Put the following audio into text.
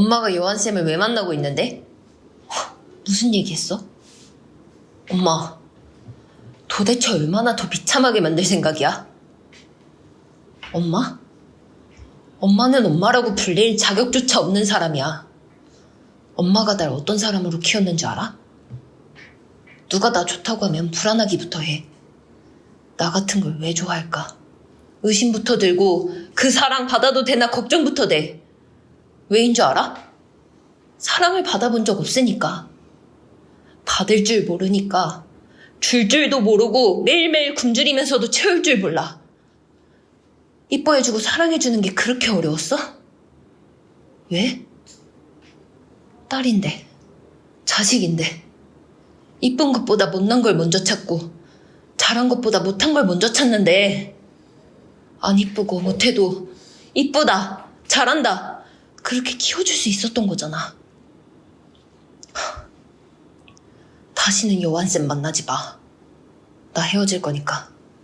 엄마가 요한쌤을 왜 만나고 있는데? 헉, 무슨 얘기했어? 엄마, 도대체 얼마나 더 비참하게 만들 생각이야? 엄마? 엄마는 엄마라고 불릴 자격조차 없는 사람이야. 엄마가 날 어떤 사람으로 키웠는 줄 알아? 누가 나 좋다고 하면 불안하기부터 해. 나 같은 걸 왜 좋아할까? 의심부터 들고 그 사랑 받아도 되나 걱정부터 돼. 왜인 줄 알아? 사랑을 받아본 적 없으니까. 받을 줄 모르니까. 줄 줄도 모르고 매일매일 굶주리면서도 채울 줄 몰라. 이뻐해주고 사랑해주는 게 그렇게 어려웠어? 왜? 딸인데, 자식인데, 이쁜 것보다 못난 걸 먼저 찾고, 잘한 것보다 못한 걸 먼저 찾는데, 안 이쁘고 못해도, 이쁘다, 잘한다, 그렇게 키워줄 수 있었던 거잖아. 하, 다시는 요한쌤 만나지 마. 나 헤어질 거니까.